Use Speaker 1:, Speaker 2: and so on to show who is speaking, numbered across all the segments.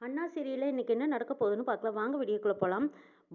Speaker 1: அண்ணா சீரியலில் இன்றைக்கி என்ன நடக்க போகுதுன்னு பார்க்கலாம். வாங்க வீடியோக்குள்ளே போகலாம்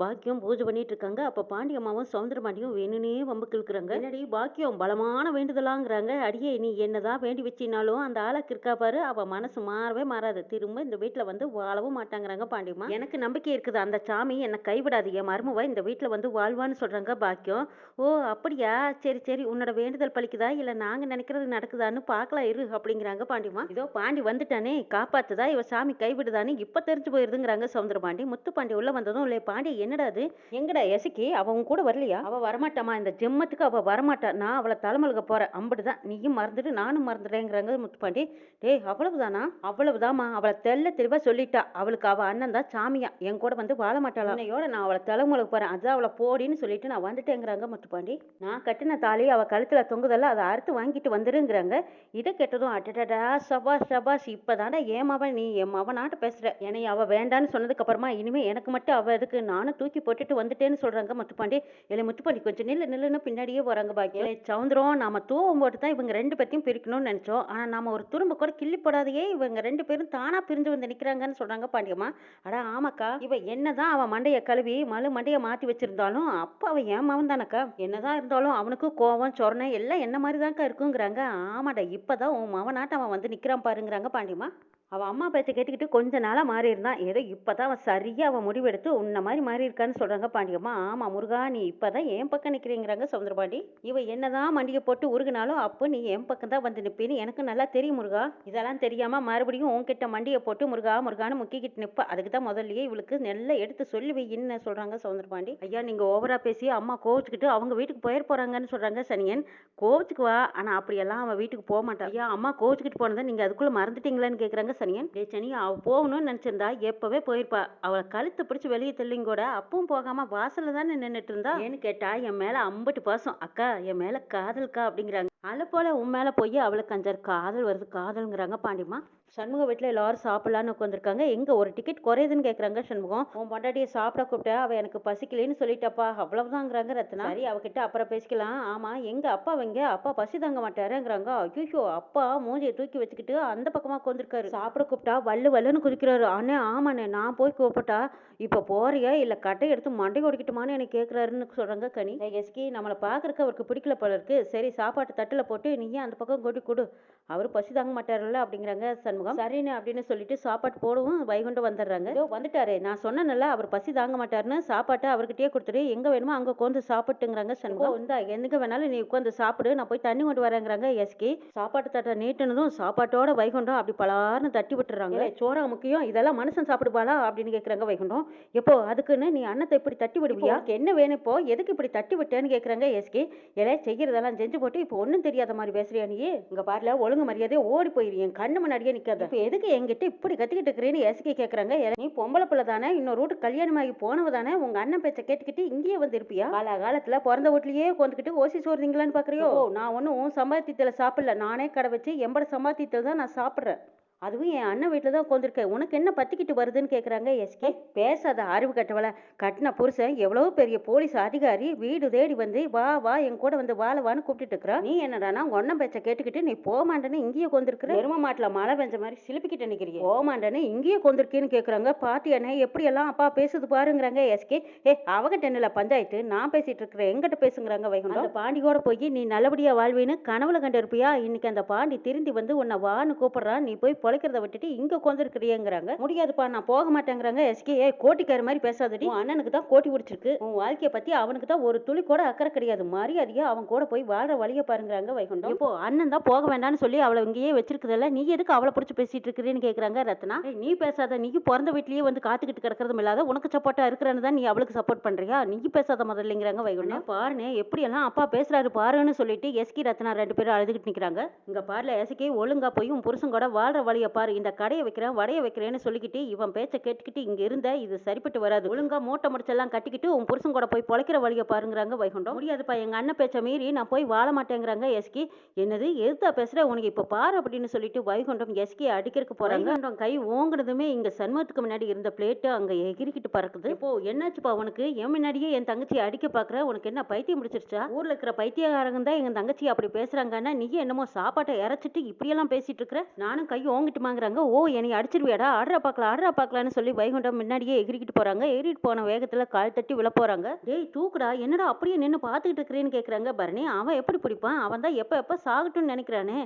Speaker 1: பாக்கியம் பூஜை பண்ணிட்டு இருக்காங்க அப்போ பாண்டி அம்மாவும் சௌந்தரமாண்டியும் வேணுனே வம்பு கிழக்குறாங்க. என்னடி பாக்கியம் பலமான வேண்டுதலாங்கிறாங்க. அடியே நீ என்னதான் வேண்டி வச்சினாலும் அந்த ஆளுக்கு இருக்கா பாரு. அவள் மனசு மாறவே மாறாது. திரும்ப இந்த வீட்டில் வந்து வாழவும் மாட்டாங்கிறாங்க பாண்டியம்மா எனக்கு நம்பிக்கை இருக்குது. அந்த சாமி என்னை கைவிடாது. என் மருமவ இந்த வீட்டில் வந்து வாழ்வான்னு சொல்கிறாங்க பாக்கியம். ஓ அப்படியா? சரி சரி. உன்னோட வேண்டுதல் பலிக்குதா இல்லை நாங்கள் நினைக்கிறது நடக்குதான்னு பார்க்கலாம் இரு அப்படிங்கிறாங்க பாண்டியம்மா இதோ பாண்டி வந்துட்டானே. காப்பாத்துதா? இவ சாமி கைவிடுதான்னு இப்போ தெரிஞ்சு போயிருதுங்கிறாங்க சௌந்தரபாண்டி முத்து பாண்டி உள்ள வந்ததும் இல்லை பாண்டி என்னடா அது? எங்கடா எசக்கி? அவ உன் கூட வரலையா? அவ வரமாட்டாமா இந்த ஜெம்மத்துக்கு அவ வரமாட்டா. நான் அவளை தலைமலுக போறேன். அம்புடுதான் நீயும் மறந்துட்டு நானும் மறந்துட்டேங்கிறாங்க முத்துப்பாண்டி டேய் அவ்வளவுதானா? அவ்வளவுதாம்மா. அவளை தெல்ல தெளிவா சொல்லிட்டா. அவளுக்கு அவ அண்ணன் தான் சாமியா. என் கூட வந்து வாழ மாட்டாளா? என்னையோட நான் அவளை தலைமுலுக்கு போறேன். அதுதான் அவளை போடின்னு சொல்லிட்டு நான் வந்துட்டேங்கிறாங்க முத்துப்பாண்டி நான் கட்டின தாலி அவ கழுத்துல தொங்குதல்ல அதை அறுத்து வாங்கிட்டு வந்துருங்கிறாங்க. இதை கெட்டதும் அட்டடா சபாஷ் சபாஷ் இப்பதான்டா ஏன் மவன் நீ என் மவனாட்ட பேசுற. என்னை அவ வேண்டான்னு சொன்னதுக்கு அப்புறமா இனிமே எனக்கு மட்டும் அவ எதுக்கு? நானும் தூக்கி போட்டுட்டு வந்துட்டேன்னு சொல்றாங்க முத்துப்பாண்டி. இல்லை முத்துப்பாண்டி கொஞ்சம் நில்லு நில்லுன்னு பின்னாடியே வராங்க பாக்கியம் சவுந்தரம் நாம தூவம் போட்டு தான் இவங்க ரெண்டு பேர்த்தையும் பிரிக்கணும்னு நினைச்சோம். ஆனா நாம ஒரு துரும்ப கூட கிள்ளி போடாதையே இவங்க ரெண்டு பேரும் தானா பிரிஞ்சு வந்து நிக்கிறாங்கன்னு சொல்றாங்க பாண்டியம்மா. அடா ஆமாக்கா. இவ என்னதான் அவன் மண்டைய கழுவி மழு மண்டைய மாத்தி வச்சிருந்தாலும் அப்ப அவன் ஏன் மவன் தானக்கா? என்னதான் இருந்தாலும் அவனுக்கு கோவம் சொரணை எல்லாம் என்ன மாதிரி தான்க்கா இருக்குங்கிறாங்க. ஆமாடா இப்பதான் உன் மவனாட்ட அவன் வந்து நிக்கிறான் பாருங்கிறாங்க பாண்டியம்மா. அவள் அம்மா பேச்சை கேட்டுக்கிட்டு கொஞ்ச நாளாக மாறி இருந்தான் ஏதோ இப்போ தான் அவன் சரியாக அவன் முடிவெடுத்து உன்ன மாதிரி மாறி இருக்கான்னு சொல்கிறாங்க பாண்டியம்மா ஆமாம் முருகா நீ இப்போ தான் என் பக்கம் நிற்கிறீங்கிறாங்க சவுந்தரபாண்டி இவ என்னதான் மண்டியை போட்டு உருகுனாலும் அப்போ நீ என் பக்கம் தான் வந்து நிற்பேன்னு எனக்கு நல்லா தெரியும் முருகா. இதெல்லாம் தெரியாமல் மறுபடியும் உன்கிட்ட மண்டியை போட்டு முருகா முருகான்னு முக்கிக்கிட்டு நிற்ப அதுக்கு தான் முதல்லயே இவளுக்கு நல்லா எடுத்து சொல்லி வையின்னு சொல்கிறாங்க சவுந்தரபாண்டி ஐயா நீங்கள் ஓவராக பேசி அம்மா கோவிச்சுக்கிட்டு அவங்க வீட்டுக்கு போயிட போகிறாங்கன்னு சொல்கிறாங்க சனியன். கோவிச்சுக்கு வா ஆனால் அப்படியெல்லாம் அவன் வீட்டுக்கு போக மாட்டான் ஐயா அம்மா கோவிச்சுக்கிட்டு போனதை நீங்கள் அதுக்குள்ளே மறந்துட்டீங்களான்னு கேட்குறாங்க சனியன் டே சனி அவள் போகணும்னு நினச்சிருந்தா எப்போவே போயிருப்பா. அவளை கழுத்தை பிடிச்சி வெளியே தள்ளிங்க கூட அப்பவும் போகாமல் வாசலில் தானே நின்றுட்டு இருந்தா? ஏன்னு கேட்டா என் மேலே அம்பட்டு பாசம். அக்கா என் மேலே காதல்க்கா? அப்படிங்கிறாங்க. அலை போல உன் மேலே போய் அவளுக்கு அஞ்சாறு காதல் வருது. காதல்ங்கிறாங்க பாண்டிமா சண்முக வீட்டில் எல்லாரும் சாப்பிடலான்னு உட்காந்துருக்காங்க எங்கே ஒரு டிக்கெட் குறையுதுன்னு கேட்குறாங்க சண்முகம். உன் பொண்டாட்டியை சாப்பிட கூப்பிட்டா அவள் எனக்கு பசிக்கலன்னு சொல்லிட்டாப்பா. அவ்வளவுதாங்கிறாங்க ரத்னா. சரி அவகிட்ட அப்புறம் பேசிக்கலாம். ஆமாம் எங்கள் அப்பா வைங்க அப்பா பசி தாங்க மாட்டாருங்கிறாங்க. ஐயோ அப்பா மூஞ்சியை தூக்கி வச்சுக்கிட்டு அந்த பக்கமாக உட்காந்துருக்காரு சாப்பிட கூப்பிட்டா வல்லு வல்லுன்னு குதிக்கிறாரு. அண்ணே ஆமாண்ணே நான் போய் கூப்பிட்டா. இப்போ போறியா? இல்லை கட்டை எடுத்து மண்டை ஓடிக்கிட்டுமான்னு எனக்கு கேட்குறாருன்னு சொல்கிறாங்க கனி. எஸ்கி நம்மளை பார்க்குறக்கு அவருக்கு பிடிக்கல போல இருக்கு. சரி சாப்பாட்டு தட்டில் போட்டு நீயே அந்த பக்கம் கொட்டி கொடு. அவர் பசி தாங்க மாட்டாருல்ல அப்படிங்கிறாங்க சண்முகம். சரின்னு அப்படின்னு சொல்லிட்டு சாப்பாடு போடவும் வைகுண்டம் வந்துடுறாங்க. இதோ வந்துட்டாரு. நான் சொன்னேன்ல அவர் பசி தாங்க மாட்டாருன்னு சாப்பாட்டை அவர்கிட்டயே கொடுத்துட்டு எங்க வேணுமோ அங்க உட்காந்து சாப்பிட்டுங்கிறாங்க சண்முகம். இந்தா எங்க வேணாலும் நீ உட்காந்து சாப்பிடு. நான் போய் தண்ணி கொண்டு வரேங்கிறாங்க எஸ்கி. சாப்பாட்டு தட்டை நீட்டுனதும் சாப்பாட்டோட வைகுண்டம் அப்படி பலார்னு தட்டி விட்டுறாங்க. "ஏய், சோறா முக்கியம். இதெல்லாம் மனுஷன் சாப்பிடுவாளா அப்படின்னு கேக்குறாங்க வைகுண்டம். எப்போ அதுக்குன்னு நீ அன்னத்தை இப்படி தட்டி விடுவியா? என்ன வேணும் இப்போ? எதுக்கு இப்படி தட்டி விட்டேன்னு கேக்குறாங்க எஸ்கி. எல்லாம் செய்யறதெல்லாம் செஞ்சு போட்டு இப்போ ஒன்றும் தெரியாத மாதிரி பேசுறியா நீ இங்க பாருல ஒழுங்கு மரியாதையே ஓடி போயிரு. என் கண்ணு முன்னாடியே நிக்காத இப்போ எதுக்கு என்கிட்ட இப்படி கத்திக்கிட்டு இருக்கிறேன்னு எஸ்கி கேக்குறாங்க. "ஏல, நீ பொம்பளை பிள்ளை தானே இன்னொரு வீட்டு கல்யாணமாகி போனவ தானே உங்க அண்ணன் பேச்சை கேட்டுக்கிட்டு இங்கேயே வந்து இருப்பியா? கால காலத்துல பிறந்த வீட்லயே உட்காந்துக்கிட்டு ஓசி சோறுதீங்களான்னு பாக்குறியோ? நான் ஒன்றும் உன் சம்பாத்தியத்தில் சாப்பிடல. நானே கடை வச்சு எம்பட சம்பாத்தியத்தில் தான் நான் சாப்பிட்றேன். அதுவும் என் அண்ணன் வீட்டில் தான் உட்காந்துருக்கேன் உனக்கு என்ன பத்திக்கிட்டு வருதுன்னு கேட்குறாங்க எஸ்கே. பேசாத அறிவு கட்டவள. கட்டின புருஷன் எவ்வளோ பெரிய போலீஸ் அதிகாரி. வீடு தேடி வந்து வா வா என் கூட வந்து வாழ வான்னு கூப்பிட்டுட்டு நீ என்னடானா ஒன்னம் பேச்ச கேட்டுக்கிட்டு நீ போமாண்டன்னு இங்கேயே கொண்டிருக்கிற எரும மாட்டில் மழை பெஞ்ச மாதிரி சிலுப்பிக்கிட்டு நிற்கிறீங்க போமாண்டன்னு இங்கேயே கொண்டிருக்கேன்னு கேட்குறாங்க பாட்டி அண்ணே எப்படியெல்லாம் அப்பா பேசுது பாருங்கிறாங்க எஸ்கே. ஏ அவகிட்ட என்னல பஞ்சாயத்து? நான் பேசிட்டு இருக்கிறேன். எங்கிட்ட பேசுங்கிறாங்க வைகுண்டம். அந்த பாண்டி கூட போய் நீ நல்லபடியா வாழ்வேன்னு கனவுல கண்டு இருப்பியா இன்னைக்கு அந்த பாண்டி திருந்தி வந்து உன்னை வான்னு கூப்பிடுறான். நீ போய் பொழைக்கிறத விட்டுட்டு இங்க உட்காந்துருக்கிறியங்கிறாங்க முடியாதுப்பா நான் போக மாட்டேங்கிறாங்க. எஸ்கே ஏ கோட்டிக்கார மாதிரி பேசாதடி. உன் அண்ணனுக்கு தான் கோட்டி பிடிச்சிருக்கு. உன் வாழ்க்கைய பத்தி அவனுக்கு தான் ஒரு துளி கூட அக்கறை கிடையாது. மரியாதையா அவன் கூட போய் வாழ்ற வழியை பாருங்கிறாங்க வைகுண்டம். இப்போ அண்ணன் தான் போக வேண்டாம்னு சொல்லி அவளை இங்கேயே வச்சிருக்குதல்ல நீ எதுக்கு அவளை பிடிச்சி பேசிட்டு இருக்கிறேன்னு கேக்குறாங்க ரத்னா. நீ பேசாத. நீ பிறந்த வீட்லயே வந்து காத்துக்கிட்டு கிடக்கிறதும் இல்லாத உனக்கு சப்போர்ட்டா இருக்கிறன்னு தான் நீ அவளுக்கு சப்போர்ட் பண்றியா? நீ பேசாத முதல்லங்கிறாங்க வைகுண்டம். பாருனே எப்படியெல்லாம் அப்பா பேசுறாரு பாருன்னு சொல்லிட்டு எஸ்கி ரத்னா ரெண்டு பேரும் அழுதுகிட்டு நிக்கிறாங்க. இங்க பாருல எஸ்கி ஒழுங்கா போய் உன் புருஷன் கூட வாழ்ற வழியை பாரு இந்த கடையை வைக்கிறேன் வடைய வைக்கிறேன்னு சொல்லிக்கிட்டு இவன் பேச்ச கேட்டுக்கிட்டு இங்க இருந்த இது சரிப்பட்டு வராது. ஒழுங்கா மூட்டை முடிச்செல்லாம் கட்டிக்கிட்டு உன் புருஷன் கூட போய் பொழைக்கிற வழியை பாருங்கிறாங்க வைகுண்டம். முடியாதுப்பா எங்க அண்ணன் பேச்ச மீறி நான் போய் வாழ மாட்டேங்கிறாங்க எஸ்கி. என்னது எதுத்தா பேசுற? உனக்கு இப்ப பாரு அப்படின்னு சொல்லிட்டு வைகுண்டம் எஸ்கி அடிக்கிறதுக்கு போறாங்க. கை ஓங்குனதுமே இங்க சண்முகத்துக்கு முன்னாடி இருந்த பிளேட்டு அங்க எகிரிக்கிட்டு பறக்குது. இப்போ என்னாச்சுப்பா உனக்கு? என் முன்னாடியே என் தங்கச்சி அடிக்க பாக்குற? உனக்கு என்ன பைத்தியம் முடிச்சிருச்சா ஊர்ல இருக்கிற பைத்தியக்காரங்க தான் எங்க தங்கச்சி அப்படி பேசுறாங்கன்னா நீ என்னமோ சாப்பாட்டை இறைச்சிட்டு இப்படியெல்லாம் பேசிட்டு இருக்கிற? நானும் கை ஓங்க உங்ககிட்டமாங்கிறாங்க ஓ என்னை அடிச்சிருவியாடா? ஆடுறா பார்க்கலாம் ஆடுறா பார்க்கலான்னு சொல்லி வைகுண்டம் முன்னாடியே எகிரிக்கிட்டு போறாங்க. எகிரிட்டு போன வேகத்துல கால் தட்டி விழ போறாங்க. டேய் தூக்குடா என்னடா அப்படியே நின்று பார்த்துக்கிட்டு இருக்கிறேன்னு கேட்குறாங்க பரணி அவன் எப்படி பிடிப்பான்? அவன் தான் எப்போ எப்போ சாகட்டும்னு நினைக்கிறானே.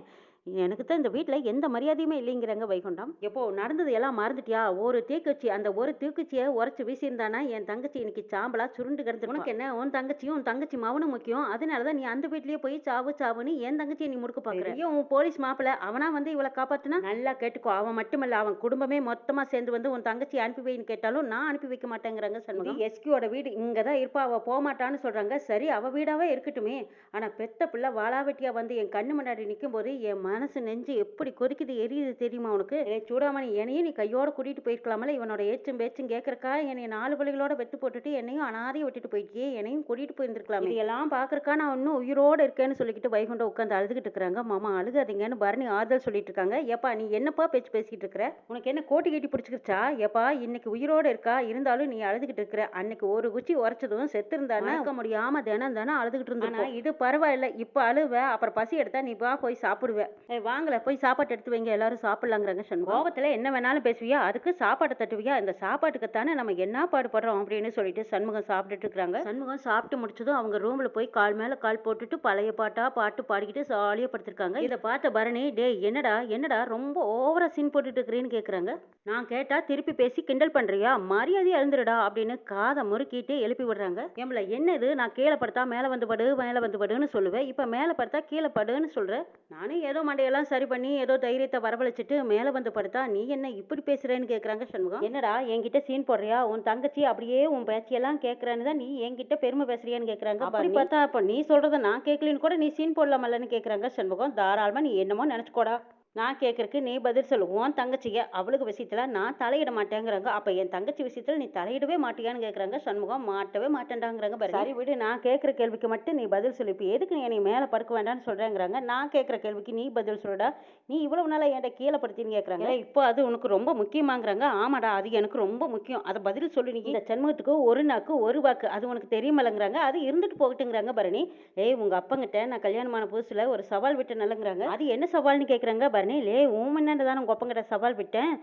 Speaker 1: எனக்கு தான் இந்த வீட்டில் எந்த மரியாதையுமே இல்லைங்கிறாங்க வைகுண்டம். எப்போ நடந்தது எல்லாம் மறந்துட்டியா? ஒரு தீக்குச்சி அந்த ஒரு தீக்குச்சியை உரைச்சி வீசியிருந்தானா? என் தங்கச்சி இன்னைக்கு சாம்பலா சுருண்டு கிடந்து உனக்கு என்ன? உன் தங்கச்சியும் உன் தங்கச்சி மவனும் முக்கியம். அதனால தான் நீ அந்த வீட்லயே போய் சாவு சாவுன்னு என் தங்கச்சியை நீ முடுக்க பாக்குற. ஐயோ உன் போலீஸ் மாப்பிள அவனா வந்து இவளை காப்பாத்துனா? நல்லா கேட்டுக்கோ. அவன் மட்டுமல்ல அவன் குடும்பமே மொத்தமா சேர்ந்து வந்து உன் தங்கச்சி அனுப்பி வைன்னு கேட்டாலும் நான் அனுப்பி வைக்க மாட்டேங்கிறாங்க சண்முகம். எஸ்கியோட வீடு. இங்க தான் இருப்பா. அவ போக மாட்டான்னு சொல்றாங்க. சரி அவ வீடாவே இருக்கட்டுமே. ஆனா பெத்த பிள்ளை வாளாவெட்டியா வந்து என் கண்ணு முன்னாடி நிற்கும் போது என் மனசு நெஞ்சு எப்படி கொதிக்குது எரியுது தெரியுமா உனக்கு? சூடாமணி என்னையும் நீ கையோட கூட்டிட்டு போயிருக்கலாமல? இவனோட ஏச்சும் பேச்சும் கேட்கறக்கா என்னை நாலு பிள்ளைகளோட வெத்து போட்டுட்டு என்னையும் அனாதையை விட்டுட்டு போயிட்டியே? என்னையும் கூட்டிட்டு போயிருந்திருக்கலாம். இதெல்லாம் பாக்குறக்கா நான் இன்னும் உயிரோட இருக்கேன்னு சொல்லிக்கிட்டு வைகுண்டம் உட்காந்து அழுதுகிட்டு இருக்கிறாங்க. மாமா அழுகாதீங்கன்னு பரணி ஆறுதல் சொல்லிட்டு இருக்காங்க. ஏப்பா நீ என்னப்பா பேச்சு பேசிக்கிட்டு இருக்கிற? உனக்கு என்ன கோட்டி கட்டி பிடிச்சிக்கிச்சா ஏப்பா இன்னைக்கு உயிரோட இருக்கா? இருந்தாலும் நீ அழுதுகிட்டு இருக்கிற. அன்னைக்கு ஒரு குச்சி உரைச்சதும் செத்து இருந்தானே முடியாம தினம் தினம் அழுதுகிட்டு இருந்தா இது பரவாயில்ல. இப்ப அழுவ அப்புறம் பசி எடுத்தா நீ வா போய் சாப்பிடுவ. ஏய், வாங்கல. போய் சாப்பாடு எடுத்து வைங்க. எல்லாரும் சாப்பிடலாங்கிறாங்க சண்முகம். கோபத்தில் என்ன வேணாலும் பேசுவியா? அதுக்கு சாப்பாட்டை தட்டுவியா? இந்த சாப்பாட்டுக்கு தானே நம்ம என்ன பாடுபடுறோம் அப்படின்னு சொல்லிட்டு சண்முகம் சாப்பிட்டுட்டு இருக்கிறாங்க. சண்முகம் சாப்பிட்டு முடிச்சதும் அவங்க ரூம்ல போய் கால் மேல கால் போட்டுட்டு பழைய பாட்டா பாட்டு பாடிக்கிட்டு ஜாலியாக படுத்திருக்காங்க. இதை பார்த்த பரணி டே என்னடா என்னடா ரொம்ப ஓவரா சீன் போட்டுட்டு இருக்கிறேன்னு கேட்குறாங்க நான் கேட்டா திருப்பி பேசி கிண்டல் பண்றியா? மரியாதையா எழுந்துடா அப்படின்னு காதை முறுக்கிட்டு எழுப்பி விடுறாங்க. ஏம்பல என்னது? நான் கீழே படுத்தா மேலே வந்து படு மேலே வந்து படுன்னு சொல்லுவேன். இப்போ மேலே படுத்தா கீழே படுன்னு சொல்ற? நானும் ஏதோ மண்டையெல்லாம் சரி பண்ணி ஏதோ தைரியத்தை வரவழைச்சிட்டு மேலே வந்து படுத்தா நீ என்ன இப்படி பேசுறேன்னு கேட்குறாங்க சண்முகம்? என்னடா என்கிட்ட சீன் போடுறியா? உன் தங்கச்சி அப்படியே உன் பேச்சியெல்லாம் கேட்குறான்னு தான் நீ என்கிட்ட பெருமை பேசுறியான்னு கேட்குறாங்க அப்படி பார்த்தா அப்போ நீ சொல்றத நான் கேட்கலன்னு கூட நீ சீன் போடலாமல்லன்னு கேட்குறாங்க சண்முகம். தாராளமா நீ என்னமோ நினச்சிக்கோடா. நான் கேட்கறக்கு நீ பதில் சொல்லு. உன் தங்கச்சிய அவளுக்கு விஷயத்துல நான் தலையிட மாட்டேங்கிறாங்க. அப்ப என் தங்கச்சி விஷயத்துல நீ தலையிடவே மாட்டியான்னு கேக்குறாங்க. சண்முகம் மாட்டவே மாட்டேன்டாங்கிறாங்க பாரு. சரி விடு நான் கேட்குற கேள்விக்கு மட்டும் நீ பதில் சொல்லு. இப்போ எதுக்கு நீ என்னை மேலே படுக்க வேண்டாம்னு சொல்றேங்கிறாங்க. நான் கேட்குற கேள்விக்கு நீ பதில் சொல்லுடா. நீ இவ்வளவு நாளா என்கிட்ட கீழே படுத்தின்னு கேட்குறாங்க இப்போ அது உனக்கு ரொம்ப முக்கியமாங்கிறாங்க. ஆமாடா அது எனக்கு ரொம்ப முக்கியம். அதை பதில் சொல்லு நீ. இந்த சண்முகத்துக்கு ஒரு நாக்கு ஒரு வாக்கு. அது உனக்கு தெரியுமலங்கிறாங்க அது இருந்துட்டு போகட்டுங்கிறாங்க பரணி. ஏய் உங்க அப்பங்கிட்ட நான் கல்யாணமான புதுசுல ஒரு சவால் விட்டு நல்லங்கிறாங்க அது என்ன சவால்னு கேட்குறாங்க பரணி? லே உன் முன்னாடி தான் உங்க அப்பங்கிட்ட சவால் விட்டேன்.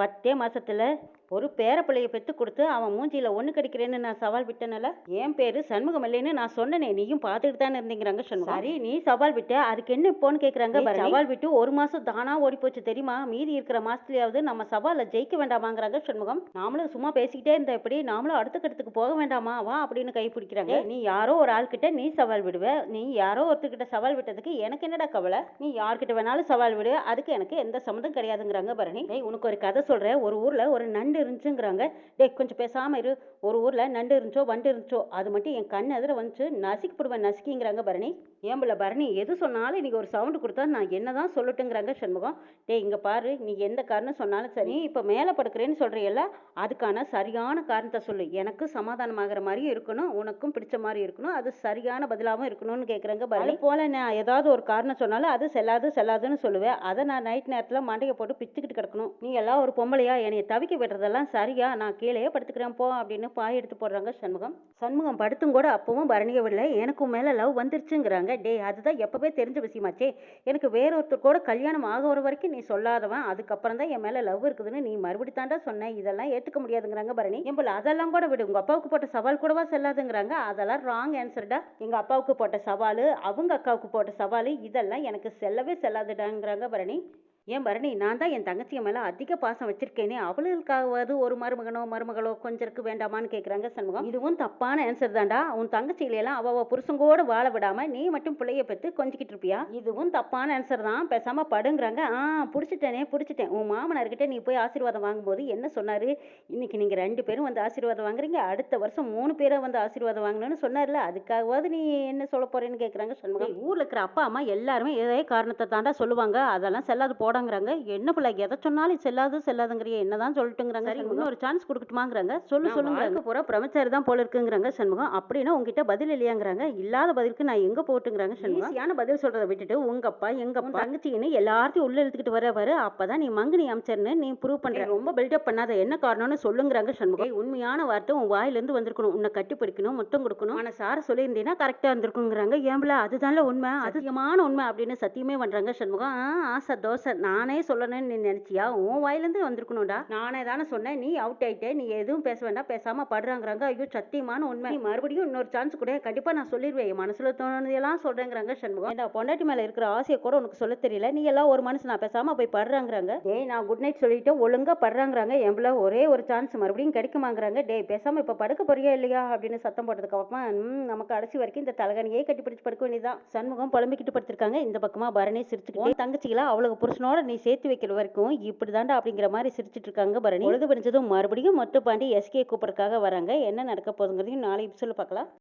Speaker 1: பத்தே மாசத்துல ஒரு பேரப்பிள்ளைய பெத்து கொடுத்து அவன் மூஞ்சியில ஒண்ணு கடிக்கிறேன்னு நான் சவால் விட்டனல? என் பேரு சண்முகம் இல்லைன்னு நான் சொன்னனே. நீயும் பார்த்துட்டு தானே இருந்தீங்கிறாங்க சண்முகம் சரி நீ சவால் விட்ட. அதுக்கு என்ன இப்போன்னு கேக்குறாங்க. சவால் விட்டு ஒரு மாசம் தானா ஓடி போச்சு தெரியுமா? மீதி இருக்கிற மாசத்துலயாவது நம்ம சவால்ல ஜெயிக்க வேண்டாமாங்கிறாங்க சண்முகம். நாமளும் சும்மா பேசிக்கிட்டே இருந்த எப்படி? நாமளும் அடுத்த கட்டத்துக்கு போக வேண்டாமா? வா அப்படின்னு கை பிடிக்கிறாங்க. நீ யாரோ ஒரு ஆள்கிட்ட நீ சவால் விடுவ. நீ யாரோ ஒருத்தர்கிட்ட சவால் விட்டதுக்கு எனக்கு என்னடா கவலை? நீ யார்கிட்ட வேணாலும் சவால் விடு. அதுக்கு எனக்கு எந்த சம்மந்தம் கிடையாதுங்கிறாங்க பரணி. டேய் உனக்கு ஒரு கதை சொல்கிறேன் ஒரு ஊரில் ஒரு நண்டு இருந்துச்சுங்கிறாங்க. டேய் கொஞ்சம் பேசாமல் இரு. ஒரு ஊரில் நண்டு இருந்துச்சோ வண்டு இருந்துச்சோ அது மட்டும் என் கண் எதிர வந்துச்சு. நசுக்கி போடுவேன் நசுக்கிங்கிறாங்க பரணி. ஏம்பல பரணி எது சொன்னாலும் இன்றைக்கி ஒரு சவுண்டு கொடுத்தா நான் என்ன தான் சொல்லட்டுங்கிறாங்க சண்முகம். டேய் இங்கே பாரு. நீ எந்த காரணம் சொன்னாலும் சரி இப்போ மேலே படுக்கிறேன்னு சொல்றியல்ல அதுக்கான சரியான காரணத்தை சொல்லு. எனக்கு சமாதானமாகிற மாதிரியும் இருக்கணும். உனக்கும் பிடிச்ச மாதிரி இருக்கணும். அது சரியான பதிலாகவும் இருக்கணும்னு கேட்குறாங்க பரணி. போல நான் ஏதாவது ஒரு காரணம் சொன்னாலும் அது செல்லாது செல்லாதுன்னு சொல்லுவேன். அதை நான் நைட் நேரத்தில் மண்டையை போட்டு பிச்சுக்கிட்டு கிடக்கணும். நீ எல்லாம் ஒரு பொம்பளையா என்னை தவிக்க விடுறதெல்லாம் சரியா? நான் கீழேயே படுத்துக்கிறேன் போ அப்படின்னு பாய் எடுத்து போடுறாங்க சண்முகம். சண்முகம் படுத்தும் கூட அப்பவும் பரணிய விடல. எனக்கும் மேலே லவ் வந்துருச்சுங்கிறாங்க. டேய் அதுதான் எப்பவே தெரிஞ்ச விஷயமாச்சே. எனக்கு வேறொருத்தர் கூட கல்யாணம் ஆகிற வரைக்கும் நீ சொல்லாதவன். அதுக்கப்புறம் தான் என் மேலே லவ் இருக்குதுன்னு நீ மறுபடி தாண்டா சொன்ன. இதெல்லாம் ஏற்றுக்க முடியாதுங்கிறாங்க பரணி. எம்பல அதெல்லாம் கூட விடு. உங்கள் அப்பாவுக்கு போட்ட சவால் கூடவா செல்லாதுங்கிறாங்க. அதெல்லாம் ராங் ஆன்சர்டா எங்கள் அப்பாவுக்கு போட்ட சவால் அவங்க அக்காவுக்கு போட்ட சவாலு இதெல்லாம் எனக்கு செல்லவே செல்லாதுடாங்கிறாங்க பரணி. பண்ணி ஏன் பரணி நான் தான் என் தங்கச்சிய மேலே அதிக பாசம் வச்சிருக்கேனே அவளுக்காவது ஒரு மருமகனோ மருமகளோ கொஞ்சருக்கு வேண்டாமான்னு கேட்குறாங்க சண்முகம். இதுவும் தப்பான ஆன்சர் தான்டா. உன் தங்கச்சியிலாம் எல்லாம் அவ புருஷங்கோட வாழ விடாம நீ மட்டும் பிள்ளைய பெற்று கொஞ்சிக்கிட்டு இருப்பியா? இதுவும் தப்பான ஆன்சர் தான். பேசாம படுங்கிறாங்க. ஆ பிடிச்சிட்டேனே பிடிச்சிட்டேன். உன் மாமனார்கிட்ட நீ போய் ஆசீர்வாதம் வாங்கும்போது என்ன சொன்னாரு? இன்னைக்கு நீங்க ரெண்டு பேரும் வந்து ஆசீர்வாதம் வாங்குறீங்க. அடுத்த வருஷம் மூணு பேரை வந்து ஆசீர்வாதம் வாங்கணும்னு சொன்னார்ல. அதுக்காகவாவது நீ என்ன சொல்ல போறேன்னு கேட்குறாங்க சண்முகம். ஊரில் இருக்கிற அப்பா அம்மா எல்லாருமே இதே காரணத்தை தாண்டா சொல்லுவாங்க. அதெல்லாம் செல்லாது போட. போடாங்கிறாங்க. என்ன பிள்ளை எதை சொன்னாலும் செல்லாது செல்லாதுங்கிறிய என்னதான் சொல்லட்டுங்கிறாங்க சரி இன்னொரு சான்ஸ் கொடுக்கட்டுமாங்கிறாங்க. சொல்லு சொல்லுங்க பூரா பிரமச்சாரி தான் போல இருக்குங்கிறாங்க சண்முகம். அப்படின்னா உங்ககிட்ட பதில் இல்லையாங்கிறாங்க. இல்லாத பதிலுக்கு நான் எங்க போட்டுங்கிறாங்க சண்முகம்? ஈஸியான பதில் சொல்றதை விட்டுட்டு உங்க அப்பா எங்க அப்பா தங்கச்சின்னு எல்லாத்தையும் உள்ள இழுத்துக்கிட்டு வர வர அப்பதான் நீ மங்கினி அமைச்சர்னு நீ ப்ரூவ் பண்ற. ரொம்ப பில்டப் பண்ணாத. என்ன காரணம்னு சொல்லுங்கிறாங்க சண்முகம். உண்மையான வார்த்தை உன் வாயில இருந்து வந்திருக்கணும். உன்னை கட்டி பிடிக்கணும் முத்தம் கொடுக்கணும். ஆனா சார சொல்லியிருந்தீங்கன்னா கரெக்டா இருந்திருக்குங்கிறாங்க. ஏம்பல அதுதான்ல உண்மை. அதிகமான உண்மை அப்படின்னு சத்தியமே பண்றாங்க சண்முகம். ஆ, ஆசை தோசை. நானே சொல்லணும்னு நீ நினைச்சியா? உன் வாயிலேருந்து வந்திருக்கணும்டா. நானே தானே சொன்னேன். நீ அவுட் ஆயிட்டே. நீ எதுவும் பேச வேண்டாம். பேசாம படுறாங்கிறாங்க. ஐயோ சத்தியமான உண்மை. நீ மறுபடியும் இன்னொரு சான்ஸ் கூட. கண்டிப்பா நான் சொல்லிடுவேன் என் மனசுல தோணுதெல்லாம் சொல்றேங்கிறாங்க சண்முகம். இந்த பொண்டாட்டி மேல இருக்கிற ஆசையை கூட உனக்கு சொல்ல தெரியல? நீ எல்லாம் ஒரு மனசு நான் பேசாம போய் படுறாங்கிறாங்க. டேய் நான் குட் நைட் சொல்லிட்டு ஒழுங்கா படுறாங்கிறாங்க. எம்பள ஒரே ஒரு சான்ஸ் மறுபடியும் கிடைக்குமாங்கிறாங்க. டேய் பேசாம இப்ப படுக்க போறியா இல்லையா? அப்படின்னு சத்தம் போட்டதுக்கு அப்புறமா நமக்கு கடைசி வரைக்கும் இந்த தலகணியே கட்டி பிடிச்சு படுக்க வேண்டியதான் சண்முகம் புலம்பிக்கிட்டு படுத்திருக்காங்க. இந்த பக்கமா பரணி சிரிச்சுக்கிட்டு தங்கச்சிகளா? அவளுக்கு புருஷனோட நீ சேர்த்து வைக்கிற வரைக்கும் இப்படிதான்டா அப்படிங்கிற மாதிரி சிரிச்சிட்டு இருக்காங்க பரணி. பொழுது பிரிஞ்சதும் மறுபடியும் மொட்டு பாண்டி எஸ்கே கூப்பிடறதுக்காக வராங்க. என்ன நடக்க போகுதுங்கிறதையும் நாளை சொல்லி பார்க்கலாம்.